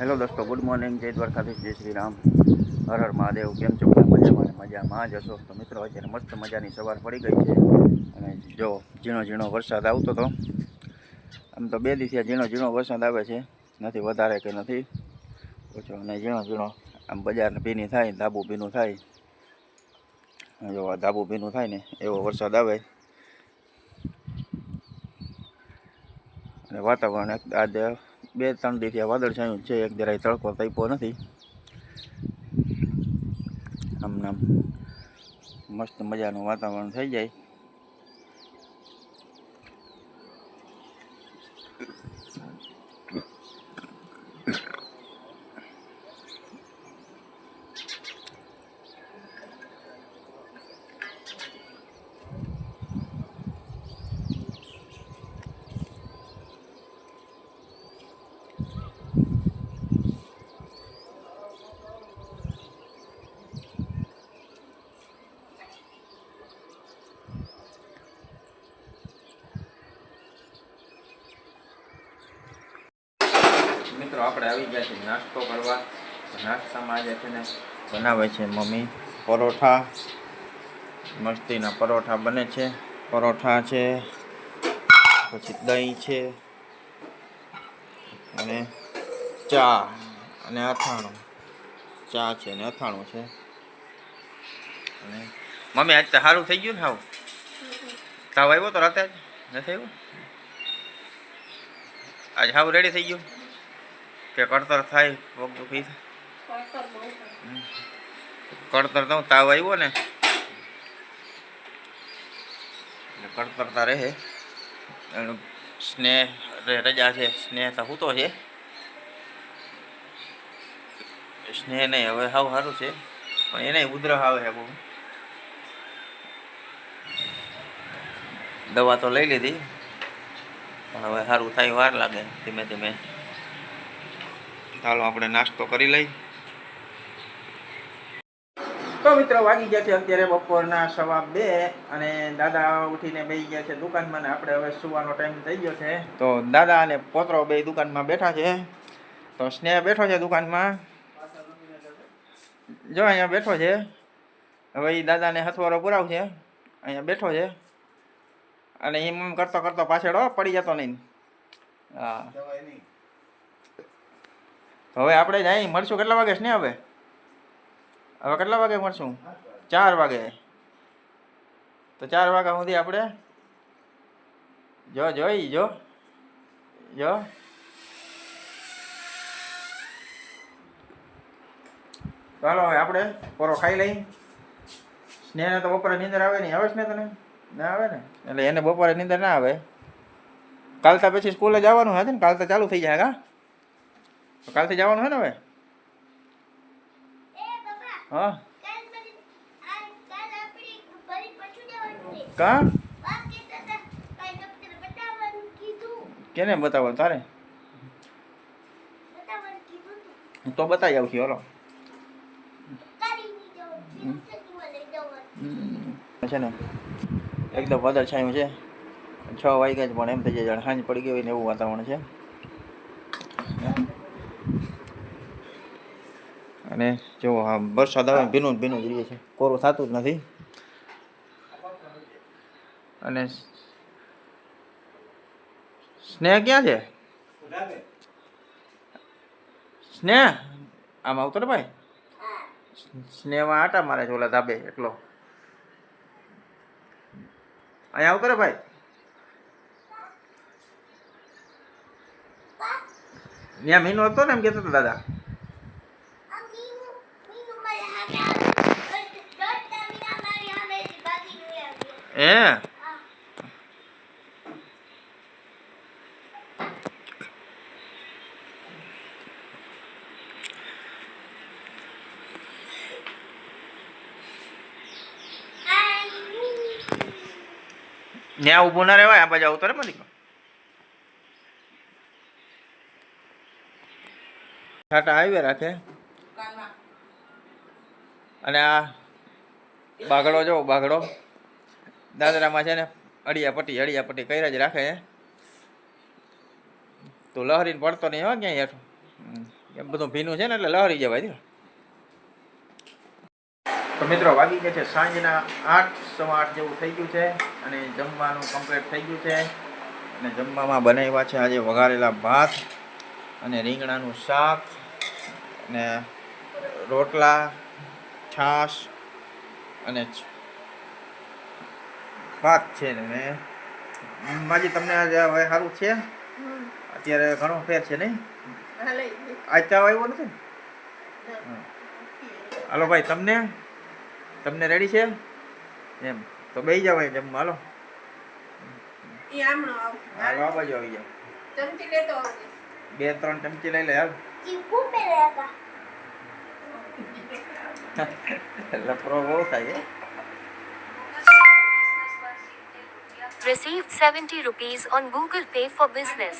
Hello દોસ્તો, good morning, જય દ્વારકાધીશ, જય શ્રી રામ. હર હર મહાદેવ, કેમ છો? બધા મજામાં મજામાં જ હશો? તો મિત્રો, અત્યારે મસ્ત મજાની સવાર પડી ગઈ છે. અને જો, ઝીણો ઝીણો વરસાદ આવતો હતો આમ તો બે દિવસે ઝીણો ઝીણો વરસાદ આવે છે. નથી વધારે કે નથી. ઓછો અને ઝીણો ઝીણો, આમ બજાર ભીની થાય, ધાબુ ભીનું થાય. જો ધાબુ ભીનું થાય ને, એવો વરસાદ આવે. અને વાતાવરણ આજે બે ત્રણ દિવસથી વાદળછાયું છે, એક જરાય તડકો તાપ્યો નથી. આમ મસ્ત મજાનું વાતાવરણ થઈ જાય. મિત્રો, આપણે આવી ગયા છીએ નાસ્તો કરવા. નાસ્તામાં આજે છે ને બનાવે છે મમ્મી પરોઠા. મસ્તીના પરોઠા બને છે. પરોઠા છે, પછી દહીં છે, અને ચા અને અથાણું. ચા છે અને અથાણું છે. અને મમ્મી, આજ તો સારું થઈ ગયું ને હાવ તાવ આવ્યો તો રાતે જ? નથી આવ્યો? આજ હાવ રેડી થઈ ગયું? કે કડતર થાય, પગ દુખી કડતર તો તાવ આવ્યો ને. કડતરતા રહે. એનું સ્નેહ રજા છે, સ્નેહ તો હૂતો છે. સ્નેહ નહીં, હવે સાવ સારું છે. પણ એને ઉધરસ આવે છે બહુ. દવા તો લઈ લીધી. પણ હવે સારું થાય, વાર લાગે, ધીમે ધીમે. ચાલો આપણે નાસ્તો કરી લઈ. તો મિત્રો વાગી ગયા છે અત્યારે બપોરના સવા બે અને દાદા ઉઠીને બેસી ગયા છે દુકાનમાં આપણે હવે સુવાનો ટાઈમ થઈ ગયો છે. તો દાદા અને પોતરો બે દુકાનમાં બેઠા છે. તો સ્નેહ બેઠો છે દુકાનમાં. જો અહીંયા બેઠો છે. હવે એ દાદાને હથવારો પુરાવ છે. અહીંયા બેઠો છે. અને એમ કરતો કરતો પાછળ પડી જતો નહીં. હા. તો હવે આપણે જાય, મળશું કેટલા વાગે ને હવે? હવે કેટલા વાગે મળશું? ચાર વાગે. તો ચાર વાગ્યા સુધી આપણે જો, જોઈ, જો જો. ચાલો, હવે આપણે પોરો ખાઈ લઈ. સ્નેહને તો બપોરે નીંદર આવે નહીં. આવે છે ને તને? ના આવે ને? એટલે એને બપોરે નીંદર ના આવે. કાલ તો પછી સ્કૂલે જવાનું હશે ને? કાલ તો ચાલુ થઈ જાય કા તો કાલથી જવાનું છે ને હવે? હા. કા? કેને બતાવવાનું તારે? તો. બતાવી આવશે હલો. છે ને એકદમ વાદળ છાયું છે. છ વાગ્યા જ પણ એમ થઈ જાય સાંજ પડી ગઈ હોય ને એવું વાતાવરણ છે. અને જો, હા, વરસાદ આવે, ભીનું ભીનું જ છે કોરું થતું જ નથી. અને સ્નેહ ક્યાં છે? સ્નેહ? આમ આવતો ને ભાઈ? સ્નેહમાં આટા મારે છે ઓલા ધાબે, એટલો. અહીંયા આવતો ને ભાઈ? ત્યાં મહિનો હતો ને એમ કહેતો દાદા. હે ત્યાં ઊભો ના રહેવાય આ બાજુ આવતો રે મલિક. ટાટા આવી રાખે. અને આ બાગડો જો બાગડો. દાદરામાં છે ને અડિયા પટ્ટી અડિયા પટ્ટી કર્યા જ રાખે તો લહરીને પડતો નહીં હો ક્યાંય હેઠું. એમ બધું ભીનું છે ને એટલે લહરી જવાય છે તો મિત્રો વાગી ગયા છે, સાંજના આઠ, સવા આઠ જેવું થઈ ગયું છે અને જમવાનું કમ્પ્લીટ થઈ ગયું છે. અને જમવામાં બનાવ્યા છે આજે વઘારેલા ભાત અને રીંગણાનું શાક અને રોટલા, છાશ અને ભાત છે ને માજી તમને હવે સારું છે? અત્યારે ઘણો ફેર છે નહીં? આજ ચાવ આવ્યો નથી? હાલો ભાઈ તમને? તમને રેડી છે? એમ. તો બે જાવ અહીં જમવા હાલો. હાલો આ બાજુ આવી જાવ બે ત્રણ ચમચી લઈ લે હાલ. લફરો બહુ થાય Received 70 rupees on Google Pay for business.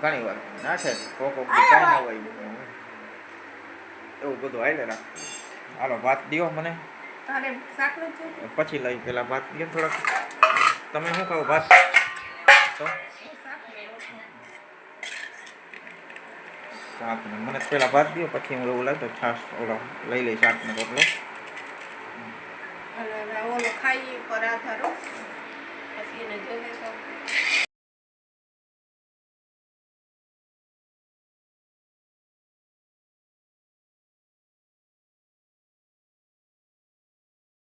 ઘણી વાર ના છે કોક કોક દી કાંઈ ના હોય એવું બધું હાલે રાખ હાલો ભાત દ્યો મને પછી લઈ પેલા ભાત દ્યો થોડાક તમે શું ખાવ ભાત તો શાક ને મને પેલા ભાત દ્યો પછી હું એવું લાગે તો છાશ ઓલો લઈ લઈ શાક ને રોટલો ઓલો